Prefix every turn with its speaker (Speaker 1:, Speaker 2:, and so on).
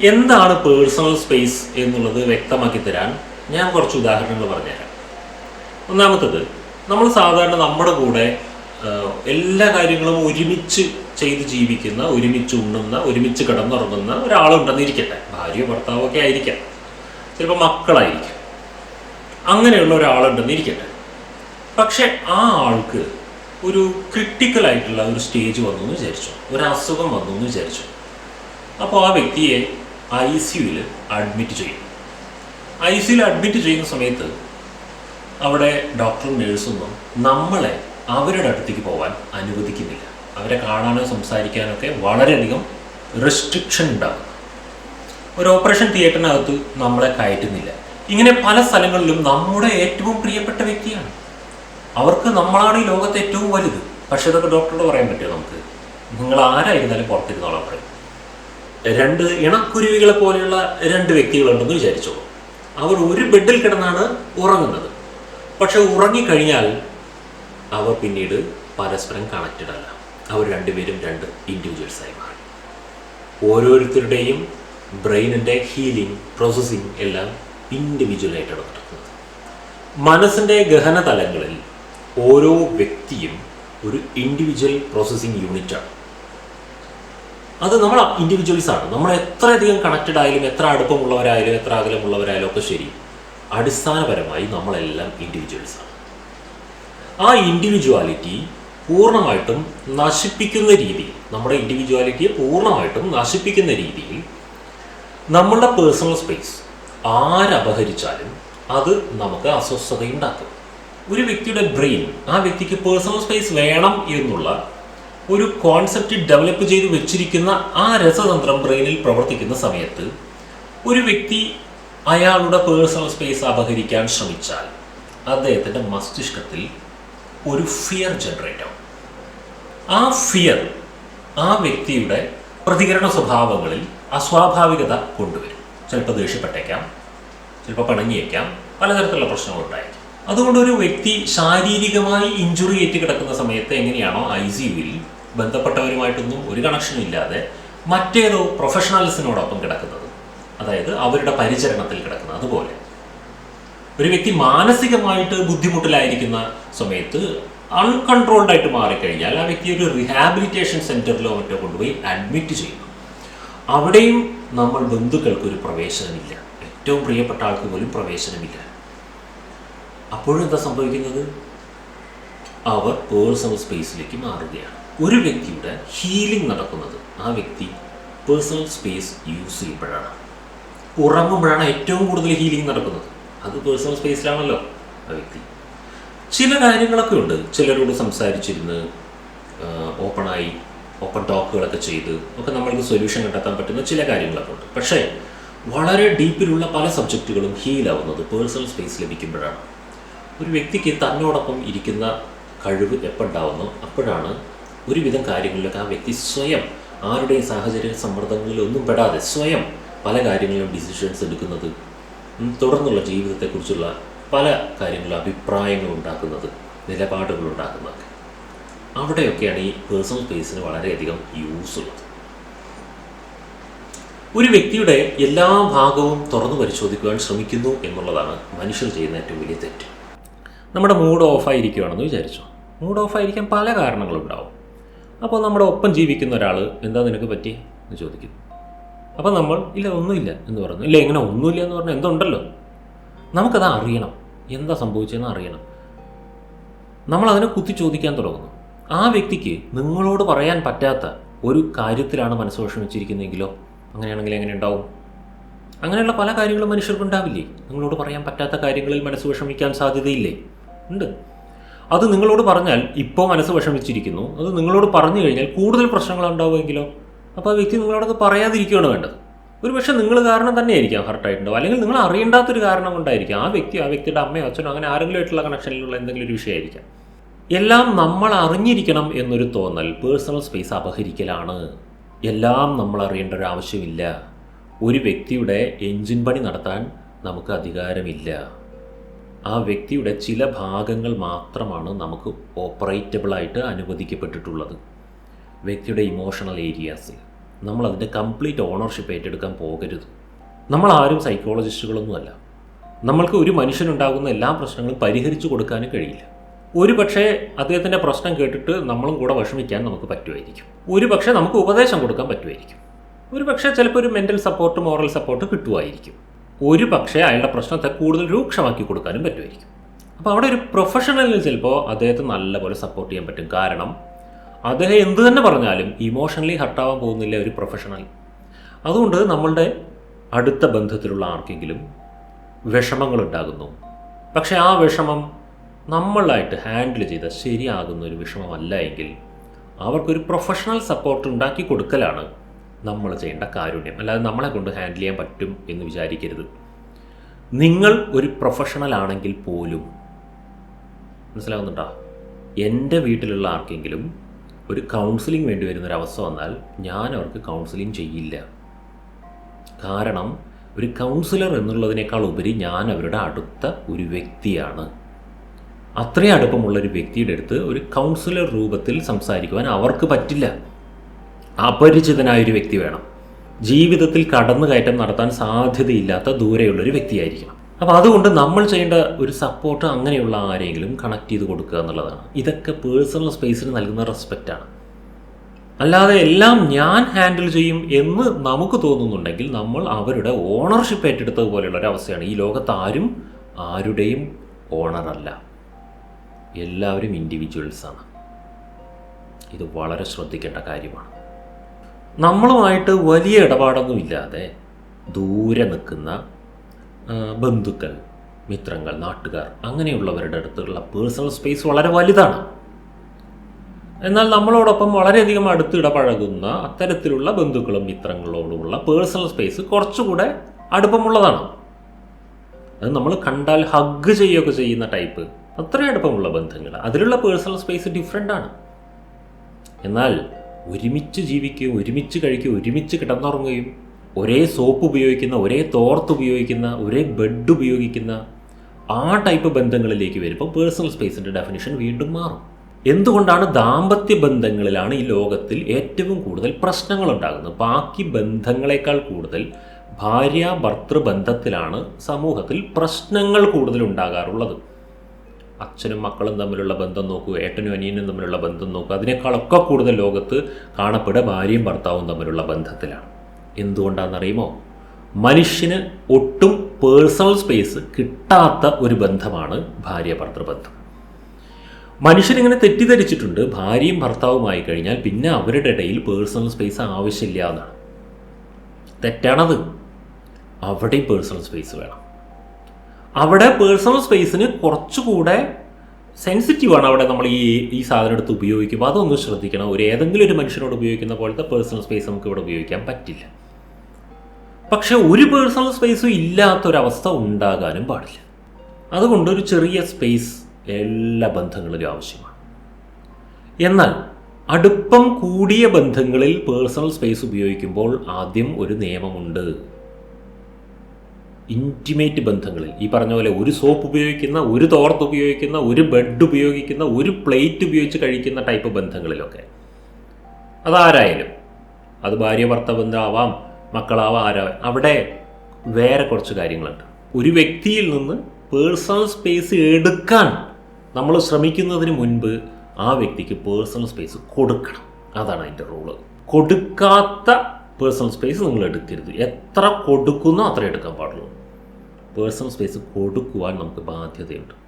Speaker 1: എന്താണ് personal space എന്നുള്ളത് വ്യക്തമാക്കി തരാൻ ഞാൻ കുറച്ച് ഉദാഹരണങ്ങൾ പറഞ്ഞുതരാം. ഒന്നാമത്തത് നമ്മൾ സാധാരണ നമ്മുടെ കൂടെ എല്ലാ കാര്യങ്ങളും ഒരുമിച്ച് ചെയ്ത് ജീവിക്കുന്ന ഒരുമിച്ച് ഉണ്ണുന്ന ഒരുമിച്ച് കിടന്നുറങ്ങുന്ന ഒരാളുണ്ടെന്നിരിക്കട്ടെ ഭാര്യയോ ഭർത്താവോ ഒക്കെ ആയിരിക്കാം. ചിലപ്പോൾ മക്കളായിരിക്കാം. അങ്ങനെയുള്ള ഒരാളുണ്ടെന്നിരിക്കട്ടെ പക്ഷെ ആ ആൾക്ക് ഒരു ക്രിട്ടിക്കൽ ആയിട്ടുള്ള ഒരു സ്റ്റേജ് വന്നു എന്ന് വിചാരിച്ചു. ഒരു അസുഖം വന്നു എന്ന് വിചാരിച്ചു. അപ്പോൾ ആ വ്യക്തിയെ ഐ സിയുവിൽ അഡ്മിറ്റ് ചെയ്യും. ഐ സിയിൽ അഡ്മിറ്റ് ചെയ്യുന്ന സമയത്ത് അവിടെ ഡോക്ടറും നേഴ്സൊന്നും നമ്മളെ അവരുടെ അടുത്തേക്ക് പോകാൻ അനുവദിക്കുന്നില്ല. അവരെ കാണാനോ സംസാരിക്കാനൊക്കെ വളരെയധികം റെസ്ട്രിക്ഷൻ ഉണ്ടാകും ഒരു ഓപ്പറേഷൻ തിയേറ്ററിനകത്ത് നമ്മളെ കയറ്റുന്നില്ല. ഇങ്ങനെ പല സ്ഥലങ്ങളിലും നമ്മുടെ ഏറ്റവും പ്രിയപ്പെട്ട വ്യക്തിയാണ്. അവർക്ക് നമ്മളാണ് ഈ ലോകത്ത് ഏറ്റവും വലുത്. പക്ഷേ ഇതൊക്കെ ഡോക്ടറോട് പറയാൻ പറ്റുമോ നമുക്ക്? നിങ്ങൾ ആരായിരുന്നാലും പുറത്തിരുന്നോളാം പറയും രണ്ട് ഇണക്കുരുവികളെ പോലെയുള്ള രണ്ട് വ്യക്തികളുണ്ടെന്ന് വിചാരിച്ചോളൂ. അവർ ഒരു ബെഡിൽ കിടന്നാണ് ഉറങ്ങുന്നത്. പക്ഷെ ഉറങ്ങിക്കഴിഞ്ഞാൽ അവർ പിന്നീട് പരസ്പരം കണക്റ്റഡ് അല്ല. അവർ രണ്ടുപേരും രണ്ട് ഇൻഡിവിജ്വൽസ് ആയി മാറി. ഓരോരുത്തരുടെയും ബ്രെയിനിന്റെ ഹീലിംഗ് പ്രോസസ്സിങ് എല്ലാം ഇൻഡിവിജ്വലായിട്ടാണ് നടക്കുന്നത്. മനസ്സിന്റെ ഗഹന തലങ്ങളിൽ ഓരോ വ്യക്തിയും ഒരു ഇൻഡിവിജ്വൽ പ്രോസസ്സിംഗ് യൂണിറ്റാണ് അത് നമ്മൾ ഇൻഡിവിജ്വൽസ് ആണ്. നമ്മൾ എത്രയധികം കണക്റ്റഡ് ആയാലും എത്ര അടുപ്പമുള്ളവരായാലും എത്ര അകലമുള്ളവരായാലും ഒക്കെ ശരി. അടിസ്ഥാനപരമായി നമ്മളെല്ലാം ഇൻഡിവിജ്വൽസ് ആണ്. ആ ഇൻഡിവിജ്വാലിറ്റി പൂർണമായിട്ടും നശിപ്പിക്കുന്ന രീതിയിൽ നമ്മുടെ ഇൻഡിവിജ്വാലിറ്റിയെ പൂർണമായിട്ടും നശിപ്പിക്കുന്ന രീതിയിൽ നമ്മളുടെ പേഴ്സണൽ സ്പേസ് ആരപഹരിച്ചാലും അത് നമുക്ക് അസ്വസ്ഥതയുണ്ടാക്കും. ഒരു വ്യക്തിയുടെ ബ്രെയിൻ ആ വ്യക്തിക്ക് പേഴ്സണൽ സ്പേസ് വേണം എന്നുള്ള ഒരു കോൺസെപ്റ്റ് ഡെവലപ്പ് ചെയ്ത് വെച്ചിരിക്കുന്ന ആ രസതന്ത്രം ബ്രെയിനിൽ പ്രവർത്തിക്കുന്ന സമയത്ത് ഒരു വ്യക്തി അയാളുടെ പേഴ്സണൽ സ്പേസ് അപഹരിക്കാൻ ശ്രമിച്ചാൽ അദ്ദേഹത്തിന്റെ മസ്തിഷ്കത്തിൽ ഒരു ഫിയർ ജനറേറ്റ് ആവും. ആ ഫിയർ ആ വ്യക്തിയുടെ പ്രതികരണ സ്വഭാവങ്ങളിൽ അസ്വാഭാവികത കൊണ്ടുവരും. ചിലപ്പോൾ ദേഷ്യപ്പെട്ടേക്കാം ചിലപ്പോൾ പിണങ്ങിയേക്കാം പലതരത്തിലുള്ള പ്രശ്നങ്ങളുണ്ടായേക്കാം. അതുകൊണ്ട് ഒരു വ്യക്തി ശാരീരികമായി ഇഞ്ചുറി ഏറ്റ് കിടക്കുന്ന സമയത്ത് എങ്ങനെയാണോ ഐ സി യുവിൽ ബന്ധപ്പെട്ടവരുമായിട്ടൊന്നും ഒരു കണക്ഷനും ഇല്ലാതെ മറ്റേതോ പ്രൊഫഷണൽസിനോടൊപ്പം കിടക്കുന്നത്. അതായത് അവരുടെ പരിചരണത്തിൽ കിടക്കുന്നത്. അതുപോലെ ഒരു വ്യക്തി മാനസികമായിട്ട് ബുദ്ധിമുട്ടിലായിരിക്കുന്ന സമയത്ത് അൺകൺട്രോൾഡ് ആയിട്ട് മാറിക്കഴിഞ്ഞാൽ ആ വ്യക്തി ഒരു റിഹാബിലിറ്റേഷൻ സെന്ററിലോ മറ്റോ കൊണ്ടുപോയി അഡ്മിറ്റ് ചെയ്യും. അവിടെയും നമ്മൾ ബന്ധുക്കൾക്ക് ഒരു പ്രവേശനമില്ല. ഏറ്റവും പ്രിയപ്പെട്ട ആൾക്ക് പോലും പ്രവേശനമില്ല. അപ്പോഴും എന്താ സംഭവിക്കുന്നത്? അവർ പേഴ്സണൽ സ്പേസിലേക്ക് മാറുകയാണ്. ഒരു വ്യക്തിയുടെ ഹീലിംഗ് നടക്കുന്നത് ആ വ്യക്തി പേഴ്സണൽ സ്പേസ് യൂസ് ചെയ്യുമ്പോഴാണ്. ഉറങ്ങുമ്പോഴാണ് ഏറ്റവും കൂടുതൽ ഹീലിംഗ് നടക്കുന്നത്. അത് പേഴ്സണൽ സ്പേസിലാണല്ലോ ആ വ്യക്തി. ചില കാര്യങ്ങളൊക്കെ ഉണ്ട്. ചിലരോട് സംസാരിച്ചിരുന്ന് ഓപ്പണായി ഓപ്പൺ ടോക്കുകളൊക്കെ ചെയ്ത് ഒക്കെ നമ്മൾക്ക് സൊല്യൂഷൻ കണ്ടെത്താൻ പറ്റുന്ന ചില കാര്യങ്ങളൊക്കെ ഉണ്ട്. പക്ഷേ വളരെ ഡീപ്പിലുള്ള പല സബ്ജക്റ്റുകളും ഹീലാവുന്നത് പേഴ്സണൽ സ്പേസ് ലഭിക്കുമ്പോഴാണ്. ഒരു വ്യക്തിക്ക് തന്നോടൊപ്പം ഇരിക്കുന്ന കഴിവ് എപ്പോഴുണ്ടാവുന്നു അപ്പോഴാണ് ഒരുവിധം കാര്യങ്ങളിലൊക്കെ ആ വ്യക്തി സ്വയം ആരുടെയും സാഹചര്യ സമ്മർദ്ദങ്ങളിലൊന്നും പെടാതെ സ്വയം പല കാര്യങ്ങളിലും ഡിസിഷൻസ് എടുക്കുന്നത് തുടർന്നുള്ള ജീവിതത്തെക്കുറിച്ചുള്ള പല കാര്യങ്ങളും അഭിപ്രായങ്ങൾ ഉണ്ടാക്കുന്നത് നിലപാടുകൾ ഉണ്ടാക്കുന്നതൊക്കെ. അവിടെയൊക്കെയാണ് ഈ പേഴ്സണൽ സ്പേസിന് വളരെയധികം യൂസ് ഉള്ളത്. ഒരു വ്യക്തിയുടെ എല്ലാ ഭാഗവും തുറന്നു പരിശോധിക്കുവാൻ ശ്രമിക്കുന്നു എന്നുള്ളതാണ് മനുഷ്യർ ചെയ്യുന്ന ഏറ്റവും വലിയ തെറ്റ്. നമ്മുടെ മൂഡ് ഓഫായിരിക്കുകയാണെന്ന് വിചാരിച്ചു? മൂഡ് ഓഫായിരിക്കാൻ പല കാരണങ്ങളുണ്ടാവും. അപ്പോൾ നമ്മുടെ ഒപ്പം ജീവിക്കുന്ന ഒരാൾ എന്താ നിനക്ക് പറ്റി എന്ന് ചോദിക്കുന്നു അപ്പോൾ നമ്മൾ ഇല്ല ഒന്നുമില്ല എന്ന് പറഞ്ഞു. ഇല്ല ഇങ്ങനെ ഒന്നുമില്ല എന്ന് പറഞ്ഞാൽ എന്തുണ്ടല്ലോ? നമുക്കത് അറിയണം. എന്താ സംഭവിച്ചതെന്ന് അറിയണം. നമ്മളതിനെ കുത്തി ചോദിക്കാൻ തുടങ്ങുന്നു. ആ വ്യക്തിക്ക് നിങ്ങളോട് പറയാൻ പറ്റാത്ത ഒരു കാര്യത്തിലാണ് മനസ്സ് വിഷമിച്ചിരിക്കുന്നതെങ്കിലോ? അങ്ങനെയാണെങ്കിൽ എങ്ങനെ ഉണ്ടാവും? അങ്ങനെയുള്ള പല കാര്യങ്ങളും മനുഷ്യർക്കുണ്ടാവില്ലേ നിങ്ങളോട് പറയാൻ പറ്റാത്ത കാര്യങ്ങളിൽ മനസ്സ് വിഷമിക്കാൻ സാധ്യതയില്ലേ? ഉണ്ട്. അത് നിങ്ങളോട് പറഞ്ഞാൽ ഇപ്പോൾ മനസ്സ് വിഷമിച്ചിരിക്കുന്നു. അത് നിങ്ങളോട് പറഞ്ഞു കഴിഞ്ഞാൽ കൂടുതൽ പ്രശ്നങ്ങൾ ഉണ്ടാവുമെങ്കിലോ? അപ്പോൾ ആ വ്യക്തി നിങ്ങളോടത് പറയാതിരിക്കുകയാണ് വേണ്ടത്. ഒരു പക്ഷേ നിങ്ങൾ കാരണം തന്നെയായിരിക്കാം ഹർട്ടായിട്ടുണ്ടാവും അല്ലെങ്കിൽ നിങ്ങൾ അറിയേണ്ടാത്തൊരു കാരണം കൊണ്ടായിരിക്കാം. ആ വ്യക്തി ആ വ്യക്തിയുടെ അമ്മയോ അച്ഛനോ അങ്ങനെ ആരെങ്കിലും ആയിട്ടുള്ള കണക്ഷനിലുള്ള എന്തെങ്കിലും ഒരു വിഷയമായിരിക്കാം. എല്ലാം നമ്മൾ അറിഞ്ഞിരിക്കണം എന്നൊരു തോന്നൽ പേഴ്സണൽ സ്പേസ് അപഹരിക്കലാണ്. എല്ലാം നമ്മൾ അറിയേണ്ട ഒരു ആവശ്യമില്ല. ഒരു വ്യക്തിയുടെ എൻജിൻ പണി നടത്താൻ നമുക്ക് അധികാരമില്ല. ആ വ്യക്തിയുടെ ചില ഭാഗങ്ങൾ മാത്രമാണ് നമുക്ക് ഓപ്പറേറ്റബിളായിട്ട് അനുവദിക്കപ്പെട്ടിട്ടുള്ളത്. വ്യക്തിയുടെ ഇമോഷണൽ ഏരിയാസിൽ നമ്മൾ അതിന്റെ കംപ്ലീറ്റ് ഓണർഷിപ്പ് ഏറ്റെടുക്കാൻ പോകരുത്. നമ്മൾ ആരും സൈക്കോളജിസ്റ്റുകളൊന്നുമല്ല നമ്മൾക്ക് ഒരു മനുഷ്യനുണ്ടാകുന്ന എല്ലാ പ്രശ്നങ്ങളും പരിഹരിച്ചു കൊടുക്കാനും കഴിയില്ല. ഒരു പക്ഷേ അദ്ദേഹത്തിന്റെ പ്രശ്നം കേട്ടിട്ട് നമ്മളും കൂടെ വിഷമിക്കാൻ നമുക്ക് പറ്റുമായിരിക്കും. ഒരു പക്ഷേ നമുക്ക് ഉപദേശം കൊടുക്കാൻ പറ്റുമായിരിക്കും. ഒരു പക്ഷേ ചിലപ്പോൾ ഒരു മെന്റൽ സപ്പോർട്ട് മോറൽ സപ്പോർട്ട് കിട്ടുമായിരിക്കും. ഒരു പക്ഷേ അയാളുടെ പ്രശ്നത്തെ കൂടുതൽ രൂക്ഷമാക്കി കൊടുക്കാനും പറ്റുമായിരിക്കും. അപ്പോൾ അവിടെ ഒരു പ്രൊഫഷണലിൽ ചിലപ്പോൾ അദ്ദേഹത്തെ നല്ലപോലെ സപ്പോർട്ട് ചെയ്യാൻ പറ്റും. കാരണം അദ്ദേഹം എന്തു തന്നെ പറഞ്ഞാലും ഇമോഷണലി ഹർട്ടാവാൻ പോകുന്നില്ല ഒരു പ്രൊഫഷണൽ അതുകൊണ്ട് നമ്മളുടെ അടുത്ത ബന്ധത്തിലുള്ള ആർക്കെങ്കിലും വിഷമങ്ങൾ ഉണ്ടാകുന്നു പക്ഷേ ആ വിഷമം നമ്മളായിട്ട് ഹാൻഡിൽ ചെയ്ത ശരിയാകുന്ന ഒരു വിഷമമല്ല എങ്കിൽ അവർക്കൊരു പ്രൊഫഷണൽ സപ്പോർട്ട് ഉണ്ടാക്കി കൊടുക്കലാണ് നമ്മൾ ചെയ്യേണ്ട കാരുണ്യം. അല്ലാതെ നമ്മളെ കൊണ്ട് ഹാൻഡിൽ ചെയ്യാൻ പറ്റും എന്ന് വിചാരിക്കരുത്. നിങ്ങൾ ഒരു പ്രൊഫഷണൽ ആണെങ്കിൽ പോലും മനസ്സിലാവുന്നുണ്ടോ? എന്റെ വീട്ടിലുള്ള ആർക്കെങ്കിലും ഒരു കൗൺസിലിംഗ് വേണ്ടി വരുന്നൊരവസ്ഥ വന്നാൽ ഞാൻ അവർക്ക് കൗൺസിലിംഗ് ചെയ്യില്ല. കാരണം ഒരു കൗൺസിലർ എന്നുള്ളതിനേക്കാൾ ഉപരി ഞാൻ അവരുടെ അടുത്ത ഒരു വ്യക്തിയാണ്. അത്രയും അടുപ്പമുള്ള ഒരു വ്യക്തിയുടെ അടുത്ത് ഒരു കൗൺസിലർ രൂപത്തിൽ സംസാരിക്കുവാൻ അവർക്ക് പറ്റില്ല. അപരിചിതനായ ഒരു വ്യക്തി വേണം. ജീവിതത്തിൽ കടന്നുകയറ്റം നടത്താൻ സാധ്യതയില്ലാത്ത ദൂരെയുള്ളൊരു വ്യക്തിയായിരിക്കണം. അപ്പോൾ അതുകൊണ്ട് നമ്മൾ ചെയ്യേണ്ട ഒരു സപ്പോർട്ട് അങ്ങനെയുള്ള ആരെങ്കിലും കണക്ട് ചെയ്ത് കൊടുക്കുക എന്നുള്ളതാണ്. ഇതൊക്കെ പേഴ്സണൽ സ്പേസിന് നൽകുന്ന റെസ്പെക്റ്റാണ് അല്ലാതെ എല്ലാം ഞാൻ ഹാൻഡിൽ ചെയ്യും എന്ന് നമുക്ക് തോന്നുന്നുണ്ടെങ്കിൽ നമ്മൾ അവരുടെ ഓണർഷിപ്പ് ഏറ്റെടുത്തതുപോലെയുള്ള ഒരു അവസ്ഥയാണ്. ഈ ലോകത്ത് ആരും ആരുടെയും ഓണറല്ല എല്ലാവരും ഇൻഡിവിജ്വൽസാണ് ഇത് വളരെ ശ്രദ്ധിക്കേണ്ട കാര്യമാണ്. നമ്മളുമായിട്ട് വലിയ ഇടപാടൊന്നുമില്ലാതെ ദൂരെ നിൽക്കുന്ന ബന്ധുക്കൾ മിത്രങ്ങൾ നാട്ടുകാർ അങ്ങനെയുള്ളവരുടെ അടുത്തുള്ള പേഴ്സണൽ സ്പേസ് വളരെ വലുതാണ്. എന്നാൽ നമ്മളോടൊപ്പം വളരെയധികം അടുത്ത് ഇടപഴകുന്ന അത്തരത്തിലുള്ള ബന്ധുക്കളും മിത്രങ്ങളോടുമുള്ള പേഴ്സണൽ സ്പേസ് കുറച്ചുകൂടെ അടുപ്പമുള്ളതാണ്. അത് നമ്മൾ കണ്ടാൽ ഹഗ് ചെയ്യുകയൊക്കെ ചെയ്യുന്ന ടൈപ്പ് അത്രയും അടുപ്പമുള്ള ബന്ധങ്ങൾ. അതിലുള്ള പേഴ്സണൽ സ്പേസ് ഡിഫറെന്റ് ആണ്. എന്നാൽ ഒരുമിച്ച് ജീവിക്കുകയും ഒരുമിച്ച് കഴിക്കുകയും ഒരുമിച്ച് കിടന്നുറങ്ങുകയും ഒരേ സോപ്പ് ഉപയോഗിക്കുന്ന ഒരേ തോർത്ത് ഉപയോഗിക്കുന്ന ഒരേ ബെഡ് ഉപയോഗിക്കുന്ന ആ ടൈപ്പ് ബന്ധങ്ങളിലേക്ക് വരുമ്പോൾ പേഴ്സണൽ സ്പേസിന്റെ ഡെഫിനിഷൻ വീണ്ടും മാറും. എന്തുകൊണ്ടാണ് ദാമ്പത്യ ബന്ധങ്ങളിലാണ് ഈ ലോകത്തിൽ ഏറ്റവും കൂടുതൽ പ്രശ്നങ്ങൾ ഉണ്ടാകുന്നത് ബാക്കി ബന്ധങ്ങളെക്കാൾ കൂടുതൽ ഭാര്യ ഭർത്തൃ ബന്ധത്തിലാണ് സമൂഹത്തിൽ പ്രശ്നങ്ങൾ കൂടുതൽ ഉണ്ടാകാറുള്ളത് അച്ഛനും മക്കളും തമ്മിലുള്ള ബന്ധം നോക്കുക ഏട്ടനും അനിയനും തമ്മിലുള്ള ബന്ധം നോക്കൂ. അതിനേക്കാളൊക്കെ കൂടുതൽ ലോകത്ത് കാണപ്പെടുക ഭാര്യയും ഭർത്താവും തമ്മിലുള്ള ബന്ധത്തിലാണ്. എന്തുകൊണ്ടാണെന്നറിയുമോ? മനുഷ്യന് ഒട്ടും പേഴ്സണൽ സ്പേസ് കിട്ടാത്ത ഒരു ബന്ധമാണ് ഭാര്യ ഭർത്തൃബന്ധം. മനുഷ്യനിങ്ങനെ തെറ്റിദ്ധരിച്ചിട്ടുണ്ട് ഭാര്യയും ഭർത്താവുമായി കഴിഞ്ഞാൽ പിന്നെ അവരുടെ ഇടയിൽ പേഴ്സണൽ സ്പേസ് ആവശ്യമില്ല എന്നാണ്. തെറ്റാണത്. അവിടെയും പേഴ്സണൽ സ്പേസ് വേണം. അവിടെ പേഴ്സണൽ സ്പേസിന് കുറച്ചുകൂടെ സെൻസിറ്റീവാണ് അവിടെ നമ്മൾ ഈ ഈ സാധനം എടുത്ത് ഉപയോഗിക്കുമ്പോൾ. അതൊന്ന് ശ്രദ്ധിക്കണം. ഒരു ഏതെങ്കിലും ഒരു മനുഷ്യനോട് ഉപയോഗിക്കുന്ന പോലത്തെ പേഴ്സണൽ സ്പേസ് നമുക്ക് ഇവിടെ ഉപയോഗിക്കാൻ പറ്റില്ല. പക്ഷെ ഒരു പേഴ്സണൽ സ്പേസും ഇല്ലാത്തൊരവസ്ഥ ഉണ്ടാകാനും പാടില്ല. അതുകൊണ്ട് ഒരു ചെറിയ സ്പേസ് എല്ലാ ബന്ധങ്ങളിലും ആവശ്യമാണ്. എന്നാൽ അടുപ്പം കൂടിയ ബന്ധങ്ങളിൽ പേഴ്സണൽ സ്പേസ് ഉപയോഗിക്കുമ്പോൾ ആദ്യം ഒരു നിയമമുണ്ട്. ഇന്റിമേറ്റ് ബന്ധങ്ങളിൽ. ഈ പറഞ്ഞ പോലെ ഒരു സോപ്പ് ഉപയോഗിക്കുന്ന ഒരു തോർത്ത് ഉപയോഗിക്കുന്ന ഒരു ബെഡ് ഉപയോഗിക്കുന്ന ഒരു പ്ലേറ്റ് ഉപയോഗിച്ച് കഴിക്കുന്ന ടൈപ്പ് ബന്ധങ്ങളിലൊക്കെ. അതാരായാലും. അത് ഭാര്യ ഭർത്ത ബന്ധമാവാം മക്കളാവാം ആരാ അവിടെ വേറെ കുറച്ച് കാര്യങ്ങളുണ്ട്. ഒരു വ്യക്തിയിൽ നിന്ന് പേഴ്സണൽ സ്പേസ് എടുക്കാൻ നമ്മൾ ശ്രമിക്കുന്നതിന് മുൻപ് ആ വ്യക്തിക്ക് പേഴ്സണൽ സ്പേസ് കൊടുക്കണം. അതാണ് അതിന്റെ റൂൾ കൊടുക്കാത്ത പേഴ്സണൽ സ്പേസ് നിങ്ങൾ എടുക്കരുത്. എത്ര കൊടുക്കുന്നോ അത്ര എടുക്കാൻ പാടുള്ളൂ. പേഴ്സണൽ സ്പേസ് കൊടുക്കുവാൻ നമുക്ക് ബാധ്യതയുണ്ട്.